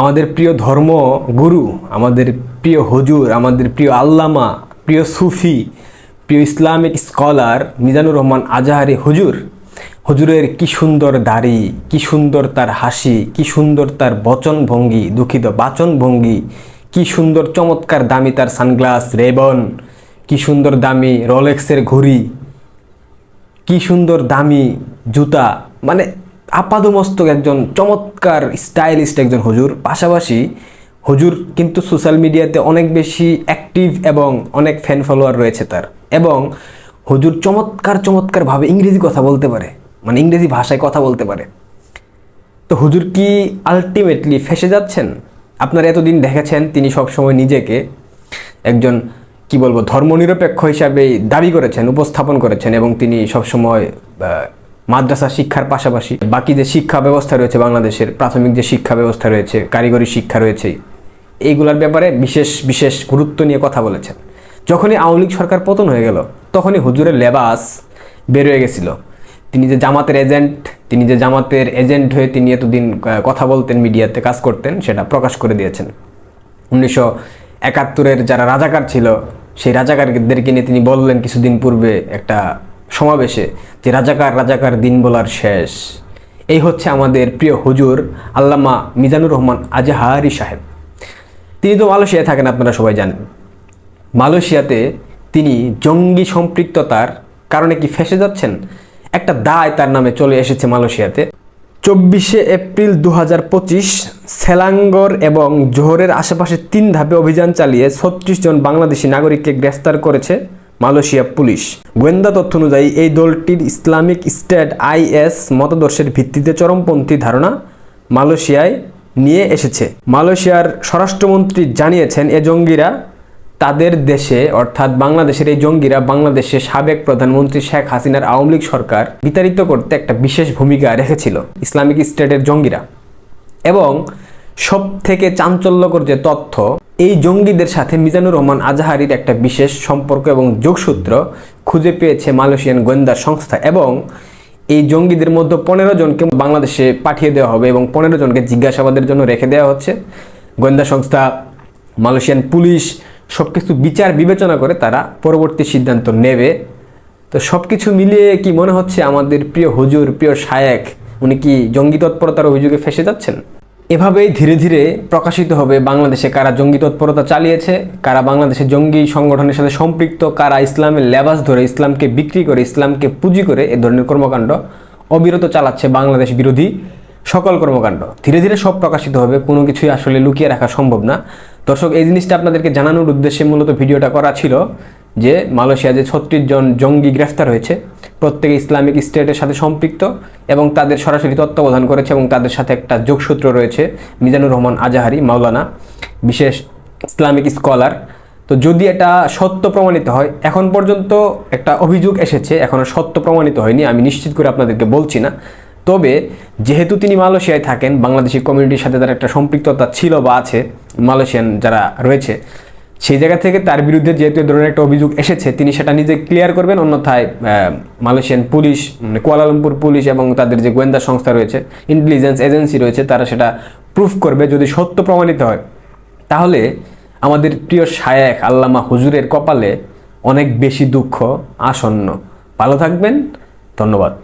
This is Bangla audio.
আমাদের প্রিয় ধর্ম গুরু, আমাদের প্রিয় হজুর, আমাদের প্রিয় আল্লামা, প্রিয় সুফি, প্রিয় ইসলামিক স্কলার মিজানুর রহমান আজাহারি হুজুর, হুজুরের কি সুন্দর দাড়ি, কি সুন্দর তার হাসি, কি সুন্দর তার বচন ভঙ্গি দুঃখিত বাচন ভঙ্গি কি সুন্দর চমৎকার দামি তার সানগ্লাস, রেবন, কি সুন্দর দামি রলেক্সের ঘড়ি, কি সুন্দর দামি জুতা মানে আপাদমস্তক একজন চমৎকার স্টাইলিস্ট একজন হুজুর। পাশাপাশি হুজুর কিন্তু সোশ্যাল মিডিয়াতে অনেক বেশি অ্যাক্টিভ এবং অনেক ফ্যান ফলোয়ার রয়েছে তার। এবং হুজুর চমৎকার চমৎকারভাবে ইংরেজি কথা বলতে পারে। মানে ইংরেজি ভাষায় কথা বলতে পারে। তো হুজুর কি আলটিমেটলি ফেসে যাচ্ছেন? আপনারা এতদিন দেখেছেন, তিনি সবসময় নিজেকে একজন, কি বলব, ধর্মনিরপেক্ষ হিসাবে দাবি করেছেন, উপস্থাপন করেছেন এবং তিনি সবসময় মাদ্রাসা শিক্ষার পাশাপাশি বাকি যে শিক্ষা ব্যবস্থা রয়েছে বাংলাদেশের, প্রাথমিক যে শিক্ষা ব্যবস্থা রয়েছে, কারিগরি শিক্ষা রয়েছে, এইগুলোর ব্যাপারে বিশেষ বিশেষ গুরুত্ব নিয়ে কথা বলেছেন। যখনই আওয়ামী লীগ সরকার পতন হয়ে গেল, তখনই হুজুরের লেবাস বের হয়ে গেছিল। তিনি যে জামাতের এজেন্ট, তিনি যে জামাতের এজেন্ট হয়ে তিনি এতদিন কথা বলতেন, মিডিয়াতে কাজ করতেন, সেটা প্রকাশ করে দিয়েছেন। উনিশশো একাত্তরের যারা রাজাকার ছিল, সেই রাজাকারদেরকে নিয়ে তিনি বললেন কিছুদিন পূর্বে একটা সমাবেশে যে রাজাকার রাজাকার দিন বলার শেষ। এই হচ্ছে আমাদের প্রিয় হুজুর আল্লামা মিজানুর রহমান আজহারি সাহেব। তিনি তো মালয়েশিয়ায় থাকেন, আপনারা সবাই জানেন। মালয়েশিয়াতে তিনি জঙ্গি সম্পৃক্ততার কারণে কি ফেসে যাচ্ছেন? একটা দায় তার নামে চলে এসেছে মালয়েশিয়াতে। চব্বিশে এপ্রিল দু হাজার পঁচিশ সেলাঙ্গর এবং জোহরের আশেপাশে তিন ধাপে অভিযান চালিয়ে ছত্রিশ জন বাংলাদেশি নাগরিককে গ্রেফতার করেছে। Malaysia police. গোয়েন্দা তথ্য অনুযায়ী, এই দলটির ইসলামিক স্টেট আইএস মতাদর্শের ভিত্তিতে চরমপন্থী ধারণা মালয়েশিয়ায় নিয়ে এসেছে। মালয়েশিয়ার স্বরাষ্ট্রমন্ত্রী জানিয়েছেন, এ জঙ্গিরা তাদের দেশে, অর্থাৎ বাংলাদেশের এই জঙ্গিরা বাংলাদেশে সাবেক প্রধানমন্ত্রী শেখ হাসিনার আওয়ামী লীগ সরকার বিতাড়িত করতে একটা বিশেষ ভূমিকা রেখেছিল ইসলামিক স্টেটের জঙ্গিরা। এবং সব থেকে চাঞ্চল্যকর যে তথ্য এই জঙ্গিদের সাথে মিজানুর রহমান আজাহারির একটা বিশেষ সম্পর্ক এবং যোগসূত্র খুঁজে পেয়েছে মালয়েশিয়ান গোয়েন্দা সংস্থা এবং এই জঙ্গিদের মধ্যে পনেরো জনকে বাংলাদেশে পাঠিয়ে দেওয়া হবে এবং পনেরো জনকে জিজ্ঞাসাবাদের জন্য রেখে দেওয়া হচ্ছে। গোয়েন্দা সংস্থা, মালয়েশিয়ান পুলিশ সব কিছু বিচার বিবেচনা করে তারা পরবর্তী সিদ্ধান্ত নেবে। তো সব কিছু মিলিয়ে কি মনে হচ্ছে আমাদের প্রিয় হুজুর, প্রিয় শায়েক উনি কি জঙ্গি তৎপরতার অভিযোগে ফেসে যাচ্ছেন? এভাবেই ধীরে ধীরে প্রকাশিত হবে বাংলাদেশে কারা জঙ্গি তৎপরতা চালিয়েছে, কারা বাংলাদেশে জঙ্গি সংগঠনের সাথে সম্পৃক্ত, কারা ইসলামের লেবাস ধরে ইসলামকে বিক্রি করে, ইসলামকে পুঁজি করে এ ধরনের কর্মকাণ্ড অবিরত চালাচ্ছে বাংলাদেশ বিরোধী সকল কর্মকাণ্ড। ধীরে ধীরে সব প্রকাশিত হবে, কোনো কিছুই আসলে লুকিয়ে রাখা সম্ভব না। দর্শক, এই জিনিসটা আপনাদেরকে জানানোর উদ্দেশ্যে মূলত ভিডিওটা করা ছিল যে মালয়েশিয়া যে ছত্রিশ জন জঙ্গি গ্রেফতার হয়েছে প্রত্যেকে ইসলামিক স্টেটের সাথে সম্পৃক্ত এবং তাদের সরাসরি তত্ত্বাবধান করেছে এবং তাদের সাথে একটা যোগসূত্র রয়েছে, মিজানুর রহমান আজাহারি, মাওলানা, বিশেষ ইসলামিক স্কলার। তো যদি এটা সত্য প্রমাণিত হয়, এখন পর্যন্ত একটা অভিযোগ এসেছে এখনও সত্য প্রমাণিত হয়নি, আমি নিশ্চিত করে আপনাদেরকে বলছি না। তবে যেহেতু তিনি মালয়েশিয়ায় থাকেন, বাংলাদেশি কমিউনিটির সাথে তার একটা সম্পৃক্ততা ছিল বা আছে, মালয়েশিয়ান যারা রয়েছে সেই জায়গা থেকে তার বিরুদ্ধে যেহেতু এ ধরনের একটা অভিযোগ এসেছে, তিনি সেটা নিজে ক্লিয়ার করবেন। অন্যথায় মালয়েশিয়ান পুলিশ মানে কুয়ালালামপুর পুলিশ এবং তাদের যে গোয়েন্দা সংস্থা রয়েছে ইন্টেলিজেন্স এজেন্সি রয়েছে, তারা সেটা প্রুফ করবে। যদি সত্য প্রমাণিত হয়, তাহলে আমাদের প্রিয় শায়েখ আল্লামা হুজুরের কপালে অনেক বেশি দুঃখ আসন্ন। ভালো থাকবেন, ধন্যবাদ।